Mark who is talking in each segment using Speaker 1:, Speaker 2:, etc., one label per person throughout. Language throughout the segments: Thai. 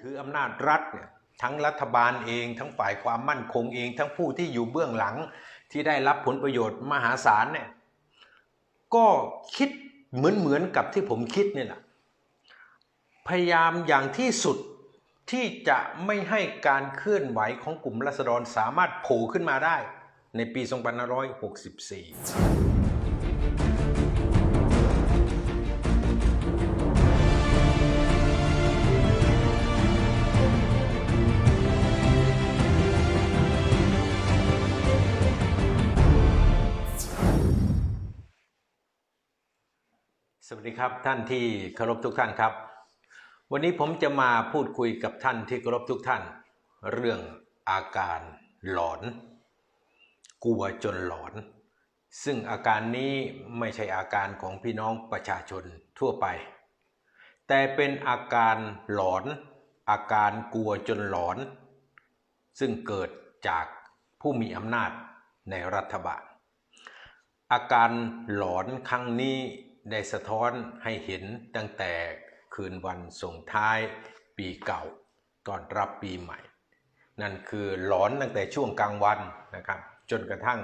Speaker 1: ถืออำนาจรัฐเนี่ยทั้งรัฐบาลเองทั้งฝ่ายความมั่นคงเอง ทั้งผู้ที่อยู่เบื้องหลังที่ได้รับผลประโยชน์มหาศาลเนี่ยก็คิดเหมือนเหมือนกับที่ผมคิดนี่แหละพยายามอย่างที่สุดที่จะไม่ให้การเคลื่อนไหวของกลุ่มรัษฎรสามารถโผล่ขึ้นมาได้ในปี 2564 สวัสดีครับท่านที่เคารพทุกท่านครับ วันนี้ผมจะมาพูดคุยกับท่านที่เคารพทุกท่าน เรื่องอาการหลอน กลัวจนหลอน ซึ่งอาการนี้ไม่ใช่อาการของพี่น้องประชาชนทั่วไป แต่เป็นอาการหลอน อาการกลัวจนหลอน ซึ่งเกิดจากผู้มีอำนาจในรัฐบาล อาการหลอนครั้งนี้ ได้สะท้อนให้เห็นตั้งแต่คืนวันส่งท้ายปีเก่าตอนรับปีใหม่ นั่นคือหลอนตั้งแต่ช่วงกลางวันนะครับ จนกระทั่ง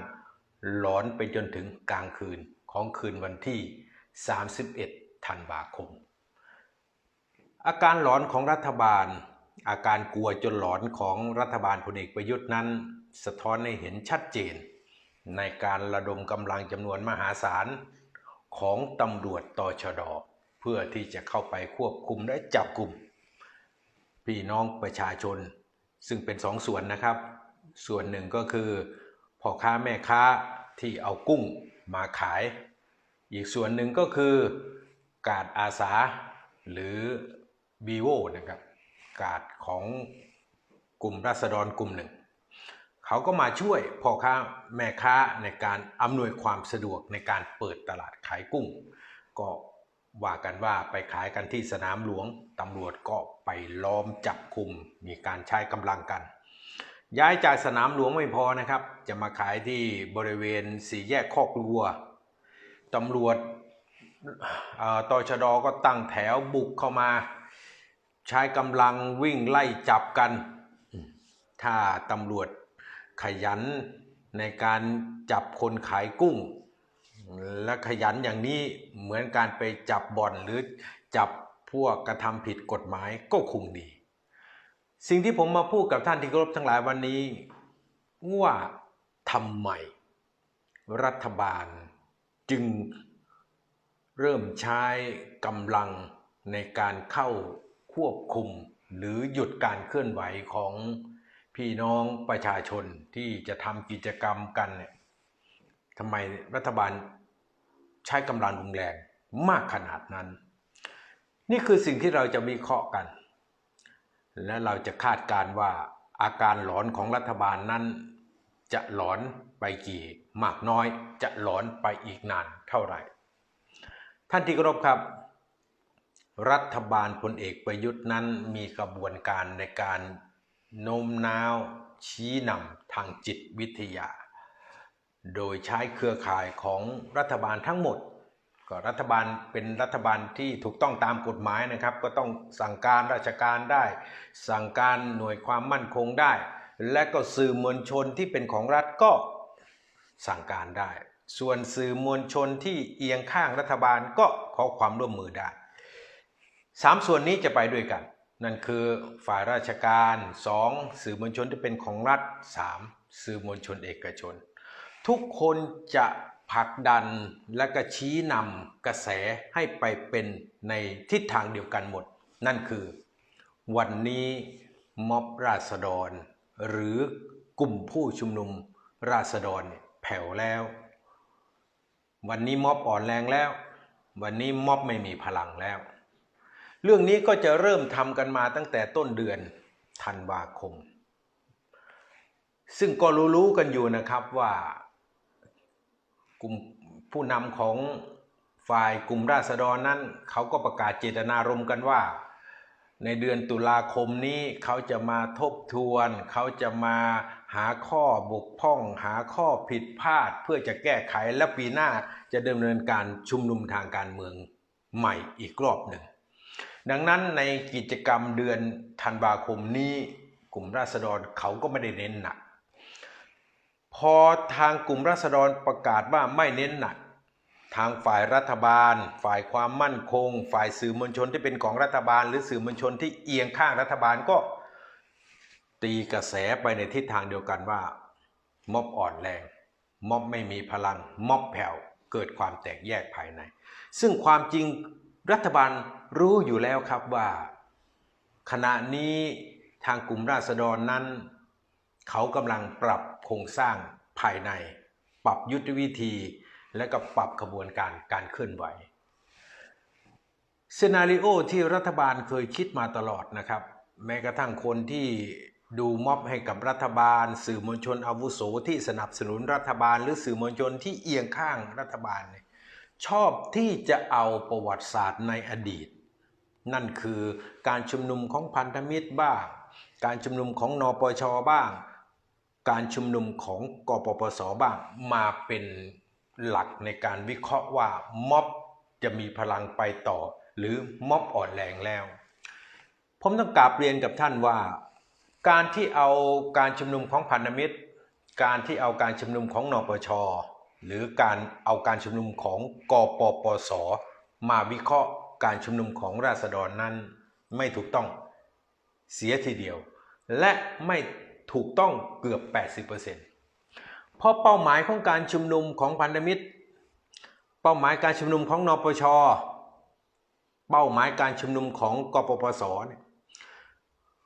Speaker 1: หลอนไปจนถึงกลางคืนของคืนวันที่ 31 ธันวาคม อาการหลอนของรัฐบาล อาการกลัวจนหลอนของรัฐบาลพลเอกประยุทธ์นั้น สะท้อนให้เห็นชัดเจน ในการระดมกำลังจำนวนมหาศาล ของตำรวจตชดเพื่อที่จะเข้าไปควบคุมและจับกลุ่ม พี่น้องประชาชน ซึ่งเป็นสองส่วนนะครับ ส่วนหนึ่งก็คือพ่อค้าแม่ค้าที่เอากุ้งมาขาย อีกส่วนหนึ่งก็คือกาดอาสาหรือบีโวนะครับกาดของกลุ่มรัษฎรกลุ่มหนึ่ง เขาก็มาช่วยพ่อค้าแม่ค้าในการอำนวยความสะดวกในการเปิดตลาดขายกุ้ง ก็ว่ากันว่าไปขายกันที่สนามหลวงตำรวจก็ไปล้อมจับคุมมีการใช้กำลังกัน ย้ายจากสนามหลวงไม่พอนะครับ จะมาขายที่บริเวณสี่แยกคอกลัวตำรวจเอ่อตชดก็ตั้งแถวบุกเข้ามา ใช้กำลังวิ่งไล่จับกัน ถ้าตำรวจ ขยันในการจับคนขายกุ้ง และขยันอย่างนี้เหมือนการไปจับบ่อนหรือจับพวกกระทำผิดกฎหมายก็คงดี สิ่งที่ผมมาพูดกับท่านที่เคารพทั้งหลายวันนี้ว่าทำไมรัฐบาลจึงเริ่มใช้กำลังในการเข้าควบคุมหรือหยุดการเคลื่อนไหวของ พี่น้องประชาชนที่จะทำกิจกรรมกันเนี่ยทำไมรัฐบาลใช้กำลังรุนแรงมากขนาดนั้น นี่คือสิ่งที่เราจะวิเคราะห์กัน และเราจะคาดการ์ว่าอาการหลอนของรัฐบาลนั้นจะหลอนไปกี่มากน้อยจะหลอนไปอีกนานเท่าไหร่ ท่านที่เคารพครับ รัฐบาลพลเอกประยุทธ์นั้นมีกระบวนการในการ โน้มน้าวชี้นำทางจิตวิทยา โดยใช้เครือข่ายของรัฐบาลทั้งหมด ก็รัฐบาลเป็นรัฐบาลที่ถูกต้องตามกฎหมายนะครับ ก็ต้องสั่งการราชการได้ สั่งการหน่วยความมั่นคงได้ และก็สื่อมวลชนที่เป็นของรัฐก็สั่งการได้ ส่วนสื่อมวลชนที่เอียงข้างรัฐบาลก็ขอความร่วมมือได้สามส่วนนี้จะไปด้วยกัน นั่นคือฝ่ายราชการ 2. สื่อมวลชนที่เป็นของรัฐ 3. สื่อมวลชนเอกชน ทุกคนจะผลักดันและก็ชี้นำกระแสให้ไปเป็นในทิศทางเดียวกันหมด นั่นคือ วันนี้ม็อบราษฎร หรือกลุ่มผู้ชุมนุมราษฎรแผ่วแล้ว วันนี้ม็อบอ่อนแรงแล้ว วันนี้ม็อบไม่มีพลังแล้ว เรื่องนี้ก็จะเริ่มทำกันมาตั้งแต่ต้นเดือนธันวาคม ซึ่งก็รู้ๆกันอยู่นะครับว่ากลุ่มผู้นำของฝ่ายกลุ่มราษฎรนั้น เขาก็ประกาศเจตนารมณ์กันว่า ในเดือนตุลาคมนี้เขาจะมาทบทวน เขาจะมาหาข้อบกพร่อง หาข้อผิดพลาดเพื่อจะแก้ไขและปีหน้าจะดำเนินการชุมนุมทางการเมืองใหม่อีกรอบหนึ่ง ดังนั้นในกิจกรรมเดือนธันวาคมนี้กลุ่มราษฎรเขาก็ไม่ได้เน้นหนัก พอทางกลุ่มราษฎรประกาศว่าไม่เน้นหนัก ทางฝ่ายรัฐบาล ฝ่ายความมั่นคง ฝ่ายสื่อมวลชนที่เป็นของรัฐบาล หรือสื่อมวลชนที่เอียงข้างรัฐบาลก็ตีกระแสไปในทิศทางเดียวกันว่า ม็อบอ่อนแรง ม็อบไม่มีพลัง ม็อบแผ่วเกิดความแตกแยกภายใน ซึ่งความจริง รัฐบาลรู้อยู่แล้วครับว่า ขณะนี้ทางกลุ่มราษฎรนั้น เขากำลังปรับโครงสร้างภายใน ปรับยุทธวิธี และก็ปรับขบวนการการเคลื่อนไหวซีนารีโอที่รัฐบาลเคยคิดมาตลอดนะครับ แม้กระทั่งคนที่ดูม็อบให้กับรัฐบาล สื่อมวลชนอาวุโสที่สนับสนุนรัฐบาล หรือสื่อมวลชนที่เอียงข้างรัฐบาลเนี่ย ชอบที่จะเอาประวัติศาสตร์ในอดีต นั่นคือการชุมนุมของพันธมิตรบ้าง การชุมนุมของนปชบ้าง การชุมนุมของกปปสบ้างมาเป็นหลักในการวิเคราะห์ว่าม็อบจะมีพลังไปต่อ หรือม็อบอ่อนแรงแล้ว ผมต้องกราบเรียนกับท่านว่า การที่เอาการชุมนุมของพันธมิตร การที่เอาการชุมนุมของนปช หรือการเอาการชุมนุมของกปปส มาวิเคราะห์การชุมนุมของราษฎรนั้นไม่ถูกต้องเสียทีเดียว และไม่ถูกต้องเกือบ 80%เพราะเป้าหมายของการชุมนุมของพันธมิตร เป้าหมายการชุมนุมของนปช เป้าหมายการชุมนุมของกปปสเนี่ย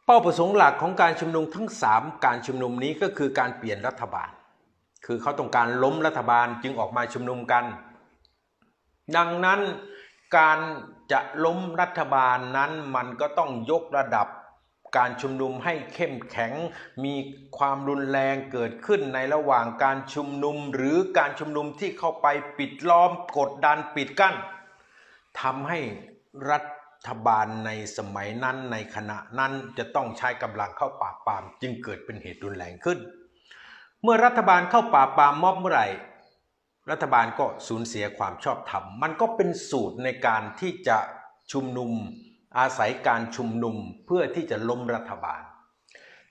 Speaker 1: เป้าประสงค์หลักของการชุมนุมทั้ง 3 การชุมนุมนี้ก็คือการเปลี่ยนรัฐบาล คือเขาต้องการล้มรัฐบาลจึงออกมาชุมนุมกัน ดังนั้นการจะล้มรัฐบาลนั้นมันก็ต้องยกระดับการชุมนุมให้เข้มแข็ง มีความรุนแรงเกิดขึ้นในระหว่างการชุมนุม หรือการชุมนุมที่เข้าไปปิดล้อมกดดันปิดกั้นทำให้รัฐบาลในสมัยนั้นในขณะนั้นจะต้องใช้กำลังเข้าปราบปรามจึงเกิดเป็นเหตุรุนแรงขึ้น เมื่อรัฐบาลเข้าปราปามม็อบเมื่อไหร่ รัฐบาลก็สูญเสียความชอบธรรม มันก็เป็นสูตรในการที่จะชุมนุม อาศัยการชุมนุมเพื่อที่จะล้มรัฐบาล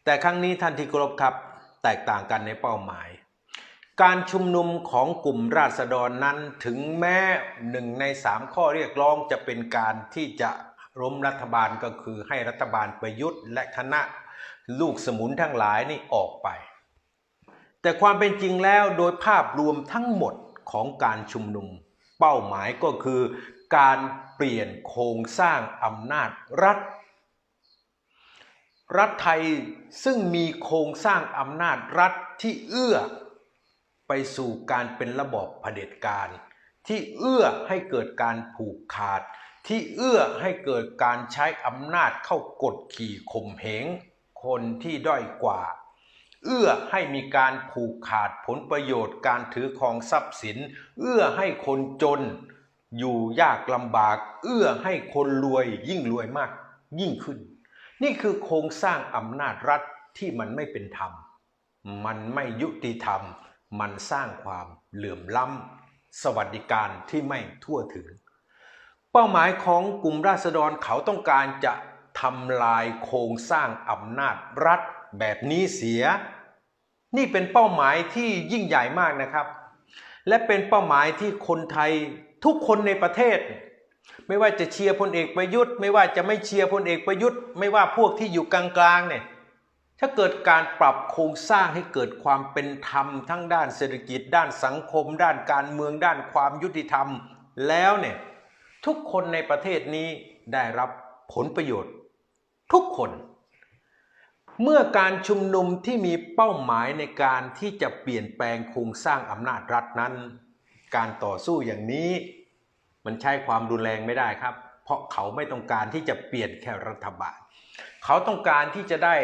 Speaker 1: แต่ครั้งนี้ท่านที่กรบครับ แตกต่างกันในเป้าหมาย การชุมนุมของกลุ่มราษฎรนั้นถึงแม้หนึ่งในสามข้อเรียกร้องจะเป็นการที่จะล้มรัฐบาลก็คือให้รัฐบาลประยุทธ์และคณะลูกสมุนทั้งหลายนี่ออกไป แต่ความเป็นจริงแล้วโดยภาพรวมทั้งหมดของการชุมนุม เป้าหมายก็คือ การเปลี่ยนโครงสร้างอำนาจรัฐ รัฐไทยซึ่งมีโครงสร้างอำนาจรัฐที่เอื้อ ไปสู่การเป็นระบอบเผด็จการ ที่เอื้อให้เกิดการผูกขาด ที่เอื้อให้เกิดการใช้อำนาจเข้ากดขี่ข่มเหงคนที่ด้อยกว่า เอื้อให้มีการผูกขาดผลประโยชน์การถือครองทรัพย์สิน เอื้อให้คนจน อยู่ยากลำบาก เอื้อให้คนรวยยิ่งรวยมากยิ่งขึ้น นี่คือโครงสร้างอำนาจรัฐที่มันไม่เป็นธรรม มันไม่ยุติธรรม มันสร้างความเหลื่อมล้ำ สวัสดิการที่ไม่ทั่วถึง เป้าหมายของกลุ่มราษฎรเขาต้องการจะทำลายโครงสร้างอำนาจรัฐแบบนี้เสีย นี่เป็นเป้าหมายที่ยิ่งใหญ่มากนะครับ และเป็นเป้าหมายที่คนไทยทุกคนในประเทศ ไม่ว่าจะเชียร์พลเอกประยุทธ์ ไม่ว่าจะไม่เชียร์พลเอกประยุทธ์ ไม่ว่าพวกที่อยู่กลางๆเนี่ยถ้าเกิดการปรับโครงสร้างให้เกิดความเป็นธรรมทั้งด้านเศรษฐกิจ ด้านสังคม ด้านการเมืองด้านความยุติธรรม แล้วเนี่ยทุกคนในประเทศนี้ได้รับผลประโยชน์ ทุกคน เมื่อการชุมนุมที่มีเป้าหมายในการที่จะเปลี่ยนแปลงโครงสร้างอำนาจรัฐนั้น การต่อสู้อย่างนี้ มันใช้ความรุนแรงไม่ได้ครับ เพราะเขาไม่ต้องการที่จะเปลี่ยนแค่รัฐบาล เขาต้องการที่จะได้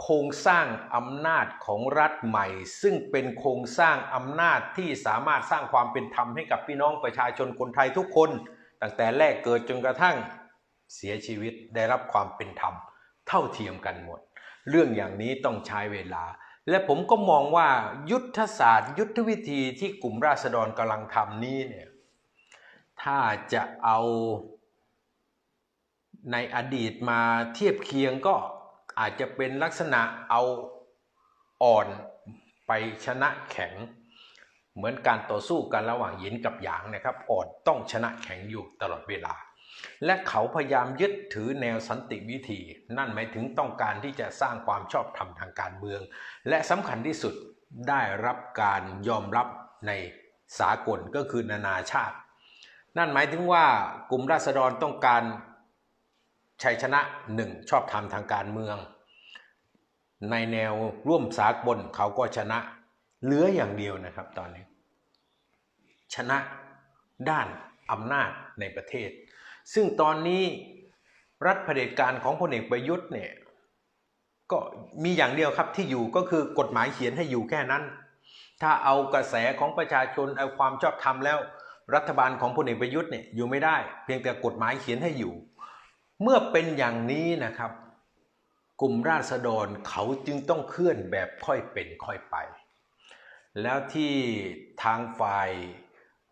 Speaker 1: โครงสร้างอำนาจของรัฐใหม่ ซึ่งเป็นโครงสร้างอำนาจที่สามารถสร้างความเป็นธรรมให้กับพี่น้องประชาชนคนไทยทุกคน ตั้งแต่แรกเกิดจนกระทั่งเสียชีวิตได้รับความเป็นธรรม เท่าเทียมกันหมด เรื่องอย่างนี้ต้องใช้เวลา และผมก็มองว่ายุทธศาสตร์ ยุทธวิธีที่กลุ่มราษฎรกำลังทำนี้เนี่ยถ้าจะเอาในอดีตมาเทียบเคียงก็อาจจะเป็นลักษณะเอาอ่อนไปชนะแข็ง เหมือนการต่อสู้กันระหว่างหยินกับหยางนะครับ อ่อนต้องชนะแข็งอยู่ตลอดเวลา และเขาพยายามยึดถือแนวสันติวิธี นั่นหมายถึงต้องการที่จะสร้างความชอบธรรมทางการเมือง และสำคัญที่สุดได้รับการยอมรับในสากลก็คือนานาชาติ นั่นหมายถึงว่ากลุ่มราษฎรต้องการชัยชนะหนึ่งชอบธรรมทางการเมือง ในแนวร่วมสากลเขาก็ชนะเหลืออย่างเดียวนะครับตอนนี้ ชนะด้านอำนาจในประเทศ ซึ่งตอนนี้รัฐเผด็จการของพลเอกประยุทธ์เนี่ยก็มีอย่างเดียวครับที่อยู่ก็คือกฎหมายเขียนให้อยู่แค่นั้น ถ้าเอากระแสของประชาชนเอาความชอบธรรมแล้ว รัฐบาลของพลเอกประยุทธ์เนี่ยอยู่ไม่ได้ เพียงแต่กฎหมายเขียนให้อยู่ เมื่อเป็นอย่างนี้นะครับ กลุ่มราษฎรเขาจึงต้องเคลื่อนแบบค่อยเป็นค่อยไป แล้วที่ทางฝ่าย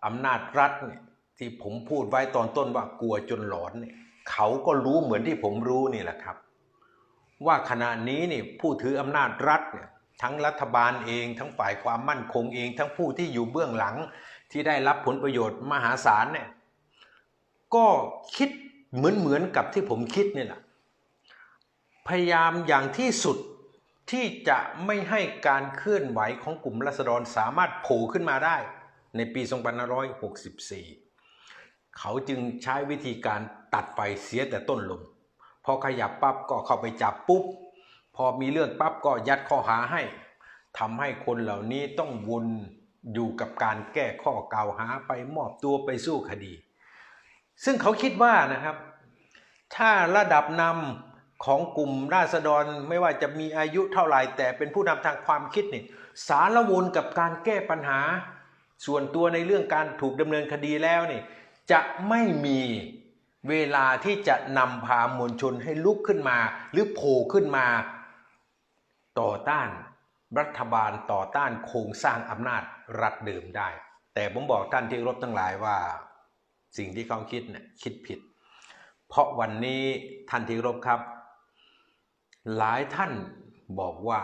Speaker 1: อำนาจรัฐเนี่ย ที่ผมพูดไว้ตอนต้นว่ากลัวจนหลอนเนี่ยเขาก็รู้เหมือนที่ผมรู้นี่แหละครับ ว่าขณะนี้นี่ผู้ถืออำนาจรัฐเนี่ยทั้งรัฐบาลเองทั้งฝ่ายความมั่นคงเอง ทั้งผู้ที่อยู่เบื้องหลังที่ได้รับผลประโยชน์มหาศาลเนี่ยก็คิดเหมือนเหมือนกับที่ผมคิดนี่แหละพยายามอย่างที่สุดที่จะไม่ให้การเคลื่อนไหวของกลุ่มรัษฎรสามารถโผล่ขึ้นมาได้ในปี 2564 เขาจึงใช้วิธีการตัดไฟเสียแต่ต้นลม พอขยับปั๊บก็เข้าไปจับปุ๊บ พอมีเรื่องปั๊บก็ยัดข้อหาให้ทำให้คนเหล่านี้ต้องวนอยู่กับการแก้ข้อกล่าวหาไปมอบตัวไปสู้คดี ซึ่งเขาคิดว่านะครับ ถ้าระดับนำของกลุ่มราษฎรไม่ว่าจะมีอายุเท่าไหร่แต่เป็นผู้นำทางความคิดนี่สารวนกับการแก้ปัญหา ส่วนตัวในเรื่องการถูกดำเนินคดีแล้วนี่ จะไม่มีเวลาที่จะนำพามวลชนให้ลุกขึ้นมา หรือโผล่ขึ้นมา ต่อต้านรัฐบาลต่อต้านโครงสร้างอำนาจรัฐเดิมได้ แต่ผมบอกท่านที่รบทั้งหลายว่า สิ่งที่เขาคิดเนี่ยคิดผิด เพราะวันนี้ท่านที่รบครับ หลายท่านบอกว่า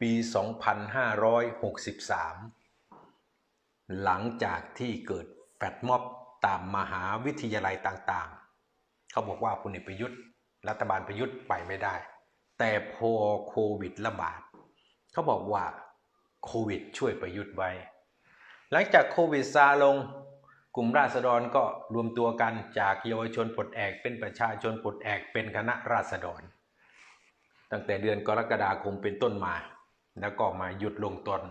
Speaker 1: ปี 2563 หลังจากที่เกิดแฟดม็อบ ตามมหาวิทยาลัยต่างๆ เขาบอกว่าพลเอกประยุทธ์ รัฐบาลประยุทธ์ไปไม่ได้ แต่พอโควิดระบาด เขาบอกว่าโควิดช่วยประยุทธ์ไว้ หลังจากโควิดซาลง กลุ่มราษฎรก็รวมตัวกันจากเยาวชนปลดแอกเป็นประชาชนปลดแอกเป็นคณะราษฎร ตั้งแต่เดือนกรกฎาคมเป็นต้นมา แล้วก็มาหยุดลงตอน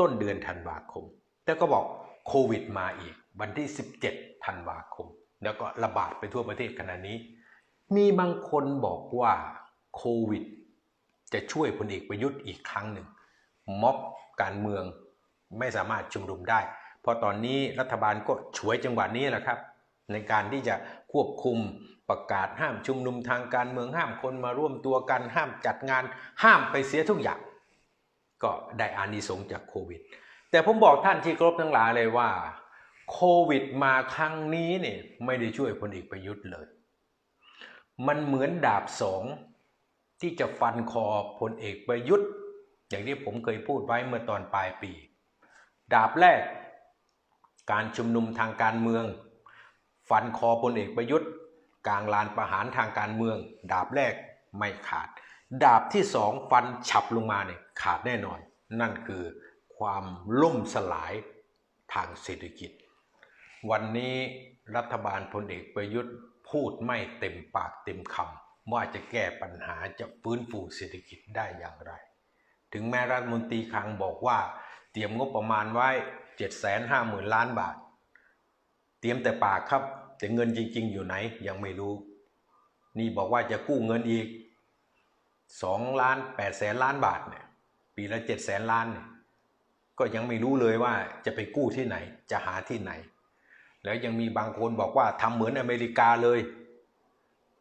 Speaker 1: ต้นเดือนธันวาคม แต่ก็บอกโควิดมาอีก วันที่ 17ธันวาคม แล้วก็ระบาดไปทั่วประเทศขณะนี้ มีบางคนบอกว่าโควิด จะช่วยพลเอกประยุทธ์อีกครั้งหนึ่ง ม็อบการเมืองไม่สามารถชุมนุมได้ เพราะตอนนี้รัฐบาลก็ฉวยจังหวะนี้แหละครับ ในการที่จะควบคุมประกาศห้ามชุมนุมทางการเมืองห้ามคนมาร่วมตัวกันห้ามจัดงานห้ามไปเสียทุกอย่าง ก็ได้อานิสงส์จากโควิด แต่ผมบอกท่านที่ครบทั้งหลายเลยว่า โควิดมาครั้งนี้เนี่ยไม่ได้ช่วยพลเอกประยุทธ์เลย มันเหมือนดาบสองที่จะฟันคอพลเอกประยุทธ์ อย่างที่ผมเคยพูดไว้เมื่อตอนปลายปี ดาบแรก การชุมนุมทางการเมือง ฟันคอพลเอกประยุทธ์ กลางลานประหารทางการเมือง ดาบแรกไม่ขาด ดาบที่สองฟันฉับลงมาเนี่ยขาดแน่นอน นั่นคือความล่มสลายทางเศรษฐกิจ วันนี้รัฐบาลพลเอกประยุทธ์พูดไม่เต็มปากเต็มคำว่าจะแก้ปัญหาจะฟื้นฟูเศรษฐกิจได้อย่างไร ถึงแม้รัฐมนตรีคลังบอกว่า เตรียมงบประมาณไว้ 750,000 ล้านบาท เตรียมแต่ปากครับ แต่เงินจริง ๆ อยู่ไหนยังไม่รู้ นี่บอกว่าจะกู้เงินอีก2ล้าน8แสนล้านบาทเนี่ยปีละ7แสนล้านเนี่ยก็ยังไม่รู้เลยว่าจะไปกู้ที่ไหนจะหาที่ไหน แล้วยังมีบางคนบอกว่าทำเหมือนอเมริกาเลย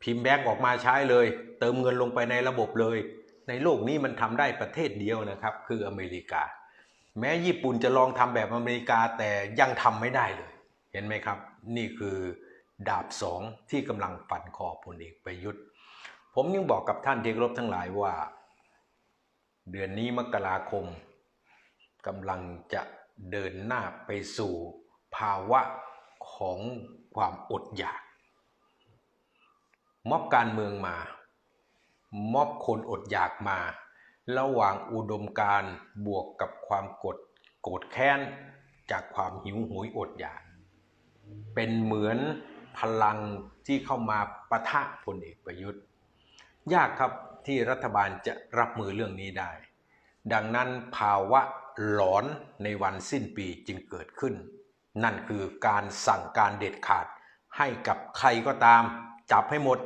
Speaker 1: พิมพ์แบงก์ออกมาใช้เลย เติมเงินลงไปในระบบเลย ในโลกนี้มันทำได้ประเทศเดียวนะครับ คืออเมริกา แม้ญี่ปุ่นจะลองทำแบบอเมริกาแต่ยังทำไม่ได้เลย เห็นไหมครับ นี่คือดาบสองที่กำลังฟันคอพลเอกประยุทธ์ ผมยังบอกกับท่านที่เคารพทั้งหลายว่า เดือนนี้มกราคมกำลังจะเดินหน้าไปสู่ภาวะ ของความอดอยาก ม็อบการเมืองมา ม็อบคนอดอยากมา ระหว่างอุดมการบวกกับความกดโกรธแค้นจากความหิวโหยอดอยาก เป็นเหมือนพลังที่เข้ามาปะทะพลเอกประยุทธ์ ยากครับที่รัฐบาลจะรับมือเรื่องนี้ได้ ดังนั้นภาวะหลอนในวันสิ้นปีจึงเกิดขึ้น นั่นคือการสั่งการเด็ดขาดให้กับใครก็ตาม จับให้หมด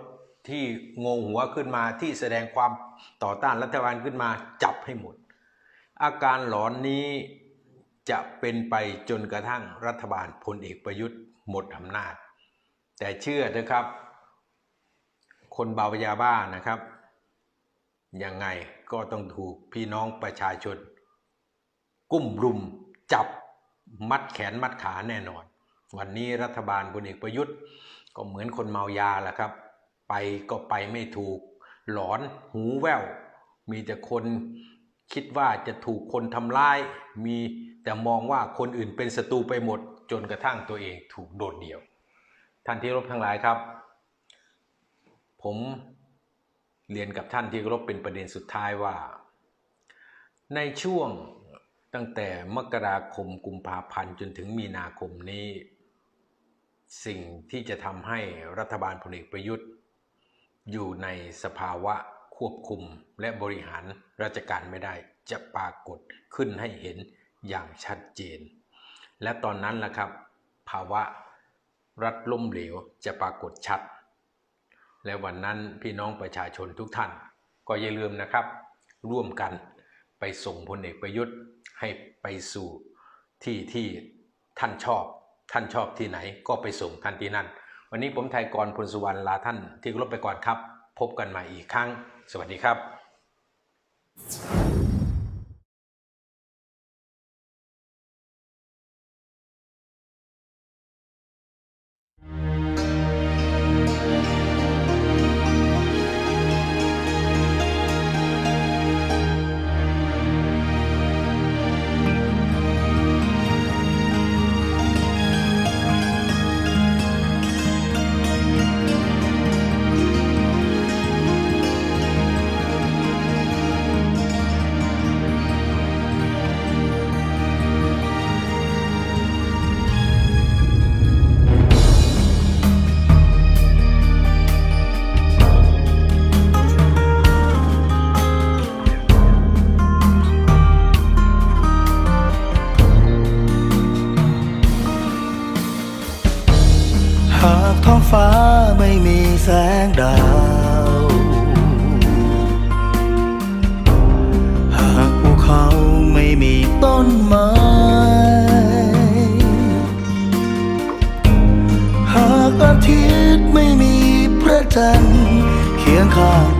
Speaker 1: ที่งงหัวขึ้นมาที่แสดงความต่อต้านรัฐบาลขึ้นมาจับให้หมด อาการหลอนนี้จะเป็นไปจนกระทั่งรัฐบาลพลเอกประยุทธ์หมดอำนาจ แต่เชื่อเถอะครับ คนเบายาบ้านะครับ ยังไงก็ต้องถูกพี่น้องประชาชน กุ้มรุมจับ มัดแขนมัดขาแน่นอน วันนี้รัฐบาลพลเอกประยุทธ์ ก็เหมือนคนเมายาแหละครับ ไปก็ไปไม่ถูก หลอนหูแว่ว มีแต่คนคิดว่าจะถูกคนทำร้าย มีแต่มองว่าคนอื่นเป็นศัตรูไปหมด จนกระทั่งตัวเองถูกโดดเดี่ยว ท่านที่รบทั้งหลายครับ ผมเรียนกับท่านที่รบเป็นประเด็นสุดท้ายว่า ในช่วง ตั้งแต่มกราคมกุมภาพันธ์จนถึงมีนาคมนี้ สิ่งที่จะทำให้รัฐบาลพลเอกประยุทธ์ อยู่ในสภาวะควบคุมและบริหารราชการไม่ได้จะปรากฏขึ้นให้เห็นอย่างชัดเจน และตอนนั้นแหละครับ ภาวะรัฐล้มเหลวจะปรากฏชัด และวันนั้นพี่น้องประชาชนทุกท่าน ก็อย่าลืมนะครับ ร่วมกันไปส่งพลเอกประยุทธ์ ให้ไปสู่ที่ที่ท่านชอบ ท่านชอบที่ไหนก็ไปส่งท่านที่นั่น วันนี้ผมไทยกรพลสุวรรณลาท่านที่รบไปก่อนครับ พบกันใหม่อีกครั้ง สวัสดีครับ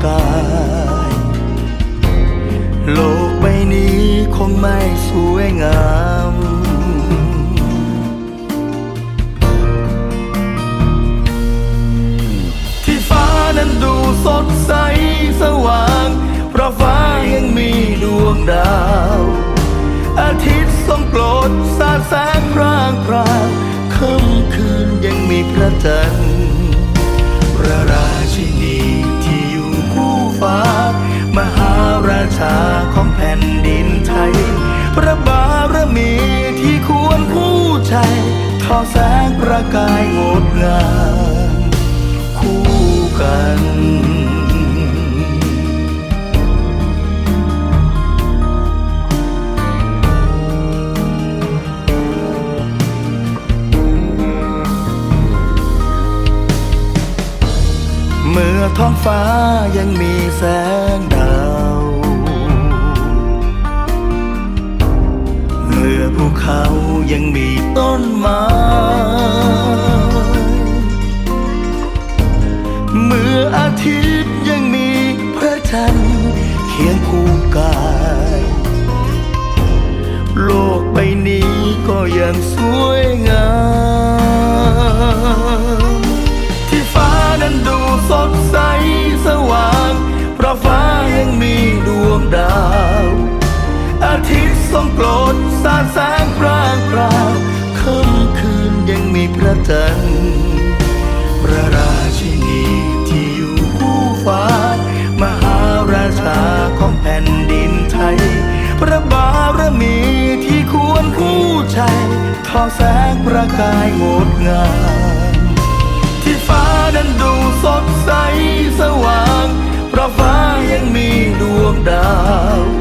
Speaker 2: กาย โลกใบนี้คงไม่สวยงามที่ฟ้านั้นดูสดใสสว่าง เพราะฟ้ายังมีดวงดาว อาทิตย์ทรงโปรดสาดแสงพร่างพราวค่ำคืนยังมีพระจันทร์พระราชินี ราชาของแผ่นดินไทย พระบารมีที่ควรผู้ใจทอแสงประกายงดงามคู่กันเมื่อท้องฟ้ายังมีางสวยงาม ที่ฟ้านั้นดูสดใสสว่าง เพราะฟ้ายังมีดวงดาว อาทิตย์ทรงโปรดสาส ทองแสงประกายงดงามที่ฟ้านั้นดูสดใสสว่างเพราะฟ้ายังมีดวงดาว